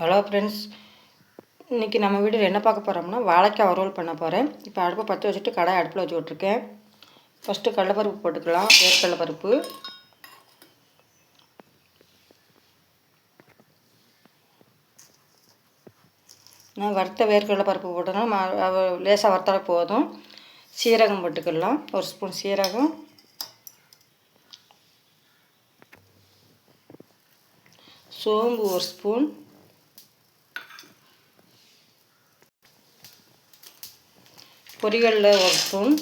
Hello friends இன்றைக்கி நம்ம வீடு என்ன பார்க்க போகிறோம்னா வாழைக்காய் வறுவல் பண்ண போகிறேன் இப்போ அடுப்பை பற்ற வச்சுட்டு கடாய் அடுப்பில் வச்சு விட்ருக்கேன் ஃபஸ்ட்டு கடலைப்பருப்பு போட்டுக்கலாம். வேர்க்கடலைப்பருப்பு நான் வறுத்த வேர்க்கடலை பருப்பு போட்டோன்னா லேசாக வறுத்தாலே போதும். சீரகம் போட்டுக்கலாம். ஒரு ஸ்பூன் சீரகம். சோம்பு ஒரு ஸ்பூன். பொரிகளில் ஒரு ஸ்பூன்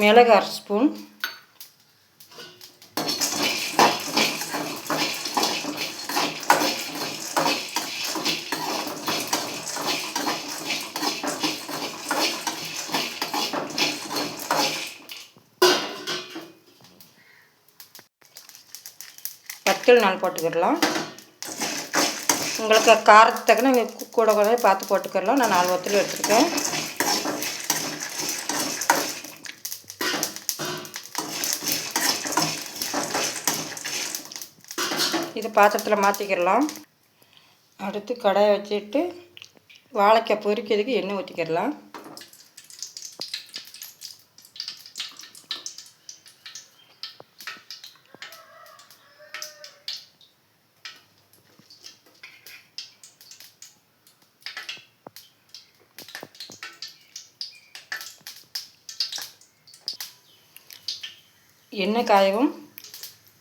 மிளகு அரை ஸ்பூன். வத்தல் நாள் போட்டுக்கிடலாம். உங்களுக்கு காரத்துக்கு நீங்கள் கூட கூட பார்த்து போட்டுக்கிடலாம். நான் நாலு வத்தல் எடுத்துருக்கேன். இது பாத்திரத்தில் மாற்றிக்கிடலாம் அடுத்து கடாயை வச்சுட்டு வாழைக்காய் பொரிக்கிறதுக்கு எண்ணெய் ஊற்றிக்கிடலாம் எண்ணெய் காயவும்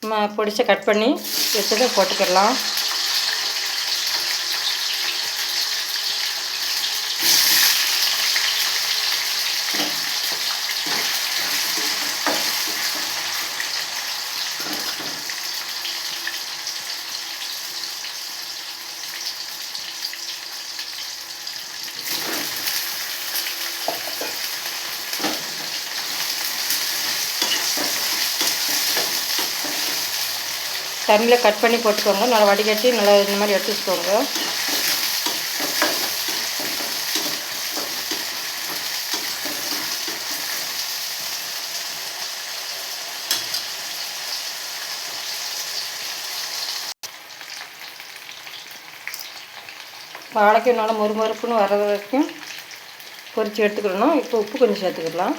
நம்ம பொடிச்சை கட் பண்ணி வச்சதை போட்டுக்கிடலாம். தண்ணியில் கட் பண்ணி போட்டுக்கோங்க. நல்லா வடிகட்டி நல்லா இந்த மாதிரி எடுத்து வச்சுக்கோங்க. வாழைக்கும் நல்லா மொறுமொறுப்புன்னு வர்ற வரைக்கும் பொரித்து எடுத்துக்கிடணும் இப்போ உப்பு கொஞ்சம் சேர்த்துக்கிடலாம்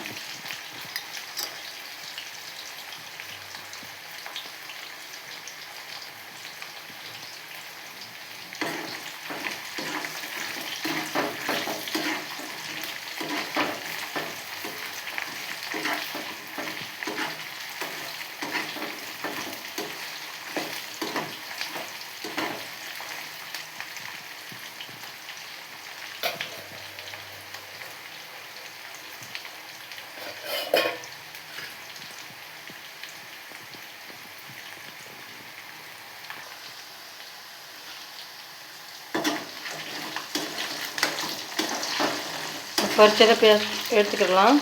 பொரிச்சதை பே எடுத்துக்கிடலாம்.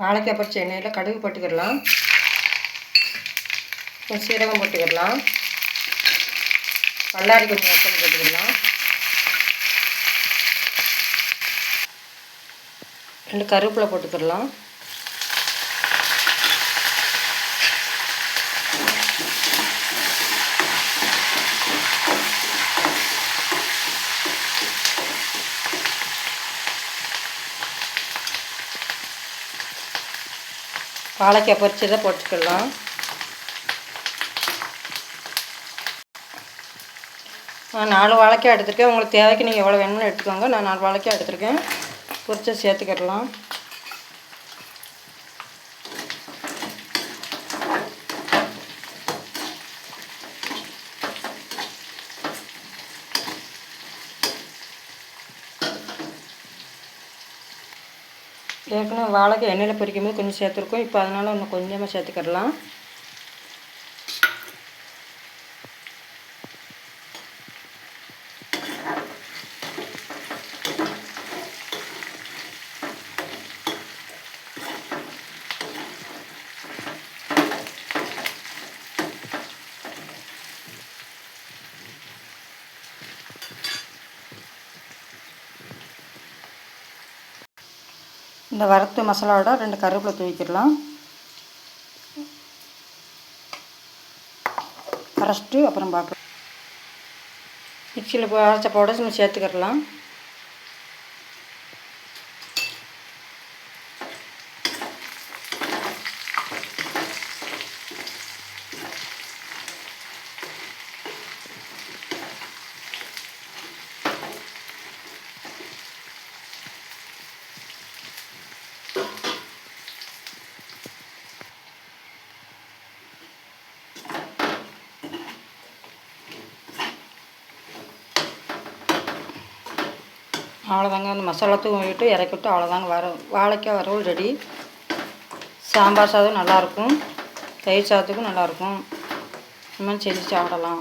வாழைக்காய் பறிச்ச எண்ணெயில் கடுகு போட்டுக்கிடலாம். கொஞ்சம் சீரகம் போட்டுக்கிடலாம். பல்லாரி கொஞ்சம் வெப்பம் போட்டுக்கிடலாம். ரெண்டு கருவேப்பிலை போட்டுக்கிடலாம். வாழைக்காய் பொரிச்சதை போட்டுக்கலாம். நான் நாலு வாழைக்காய் எடுத்துருக்கேன். உங்களுக்கு தேவைக்கு நீங்கள் எவ்வளோ வேணும்னு எடுத்துக்கோங்க. நான் நாலு வாழைக்காய் எடுத்துருக்கேன். பொரிச்சை சேர்த்துக்கிடலாம். ஏற்கனவே வாழைக்காய் எண்ணெயில் பொரிக்கும் போது கொஞ்சம் சேர்த்துருக்கோம். இப்போ அதனால் இன்னும் கொஞ்சமாக சேர்த்துக்கிடலாம். இந்த வறுத்து மசாலாவோட ரெண்டு கருவேப்பிலை தூக்கிடலாம் அரைச்சிட்டு அப்புறம் பார்க்கலாம். மிக்சியில் அரைச்ச பவுடர் நம்ம சேர்த்துக்கிடலாம். அவ்வளோதாங்க அந்த மசாலா தூவிட்டு இறக்கி விட்டு அவ்வளோதாங்க வர வாழைக்காய் வறுவல் ரெடி சாம்பார் சாதம் நல்லாயிருக்கும் தயிர் சாதத்துக்கும் நல்லாயிருக்கும் இந்த மாதிரி செஞ்சு சாப்பிடலாம்.